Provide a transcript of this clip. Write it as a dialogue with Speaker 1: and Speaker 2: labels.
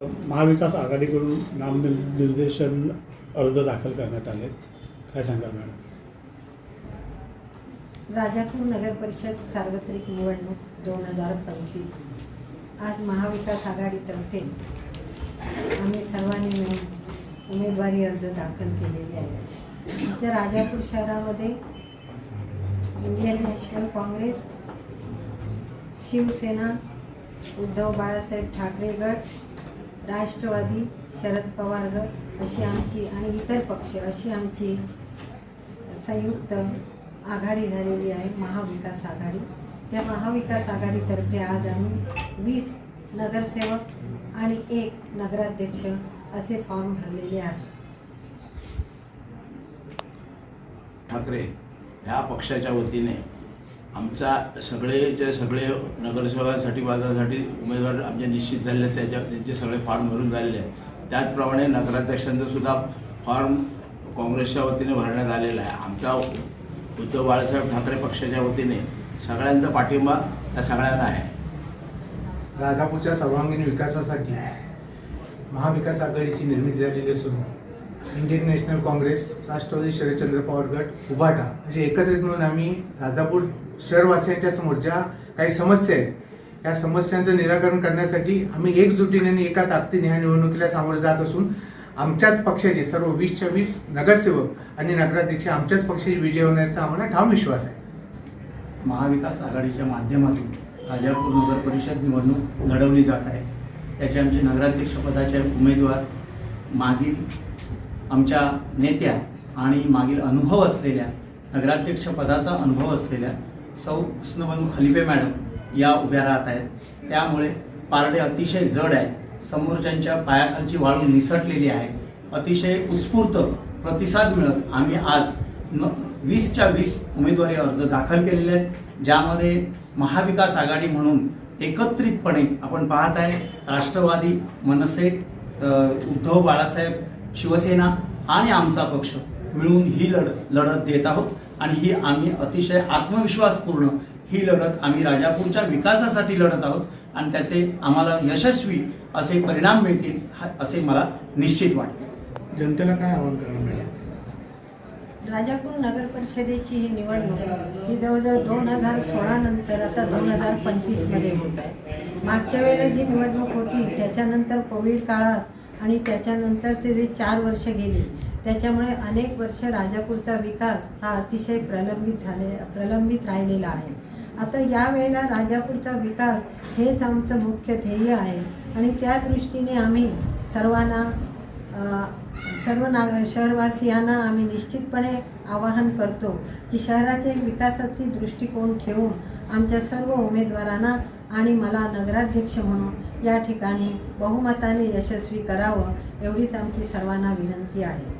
Speaker 1: महाविकास आघाडीकडून नामनिर्देशन अर्ज दाखल करण्यात आलेत. काय सांगाल मॅडम?
Speaker 2: राजापूर नगर परिषद सार्वत्रिक निवडणूक दोन हजार पंचवीस. आज महाविकास आघाडीतर्फे आम्ही सर्वांनी मिळून उमेदवारी अर्ज दाखल केलेले आहे आमच्या राजापूर शहरामध्ये Indian national Congress Shiv Sena Uddhav Balasaheb Thackeray गट राष्ट्रवादी शरद पवार गट अशी आमची आणि इतर पक्ष अशी आमची संयुक्त आघाडी झालेली आहे महाविकास आघाडी. त्या महाविकास आघाडीतर्फे आज आम्ही वीस नगरसेवक आणि एक नगराध्यक्ष असे फॉर्म भरलेले आहे.
Speaker 3: ठाकरे ह्या पक्षाच्या वतीने आमचा सगळे जे सगळे नगरसेवकांसाठी वादासाठी उमेदवार आमचे निश्चित झालेले आहेत. त्याच्या त्यांचे सगळे फॉर्म भरून झालेले आहेत. त्याचप्रमाणे नगराध्यक्षांचासुद्धा फॉर्म काँग्रेसच्या वतीने भरण्यात आलेला आहे. आमचा उद्धव बाळासाहेब ठाकरे पक्षाच्या वतीने सगळ्यांचा पाठिंबा त्या सगळ्यांना आहे.
Speaker 4: राधापूरच्या सर्वांगीण विकासासाठी महाविकास आघाडीची निर्मिती झालेली असून Indian national Congress Rashtravadi Sharadchandra Pawar गट उभाटा. असे एकत्रित मिळून आम्ही राजापूर शहरवासियांच्या समोर ज्या काही समस्या आहेत. या समस्यांचं निराकरण करण्यासाठी आम्ही एकजुटीने आणि एका ताकदीने ह्या निवडणुकीला सामोरे जात असून आमच्याच पक्षाचे सर्व वीसच्या वीस नगरसेवक आणि नगराध्यक्ष आमच्याच पक्षाची विजय होण्याचा आम्हाला ठाम विश्वास आहे.
Speaker 5: महाविकास आघाडीच्या माध्यमातून राजापूर नगर परिषद निवडणूक लढवली जात आहे. त्याचे आमचे नगराध्यक्षपदाचे उमेदवार मागील आमच्या नेत्या आणि मागील अनुभव असलेल्या नगराध्यक्षपदाचा अनुभव असलेल्या सौ हुस्नबनू खलिफे मॅडम या उभ्या राहत आहेत. त्यामुळे पारडे अतिशय जड आहे. समोरच्यांच्या पायाखालची वाळू निसटलेली आहे. अतिशय उत्स्फूर्त प्रतिसाद मिळत आम्ही आज न वीसच्या वीस उमेदवारी अर्ज दाखल केलेले आहेत ज्यामध्ये महाविकास आघाडी म्हणून एकत्रितपणे आपण पाहत आहे राष्ट्रवादी मनसे उद्धव बाळासाहेब शिवसेना आणि आमचा पक्ष मिळून ही लढ लढत देत आहोत. आणि ही आम्ही अतिशय आत्मविश्वासपूर्ण ही लढत आम्ही राजापूरच्या विकासासाठी लढत आहोत. आणि त्याचे आम्हाला यशस्वी असे परिणाम मिळतील हा- असे मला निश्चित वाटते.
Speaker 1: जनतेला काय आवाहन करायला मिळेल?
Speaker 2: राजापूर नगर परिषदेची ही निवडणूक ही जवळजवळ दोन हजार सोळा नंतर आता दोन हजार पंचवीसमध्ये होत आहे. मागच्या वेळेला जी निवडणूक होती त्याच्यानंतर कोविड काळात आणि त्याच्यानंतरचे जे चार वर्ष गेले त्याच्यामुळे अनेक वर्ष राजापूरचा विकास हा अतिशय प्रलंबित झाले प्रलंबित राहिलेला आहे. आता या वेळेला राजापूरचा विकास हेच आमचं मुख्य ध्येय आहे. आणि त्या दृष्टीने आम्ही सर्वांना सर्व नाग शहरवासियांना आम्ही निश्चितपणे आवाहन करतो की शहराचे विकासाची दृष्टिकोन ठेवून आमच्या सर्व उमेदवारांना आणि मला नगराध्यक्ष म्हणून या ठिकाणी बहुमताने यशस्वी करावं एवढीच आमची सर्वांना विनंती आहे.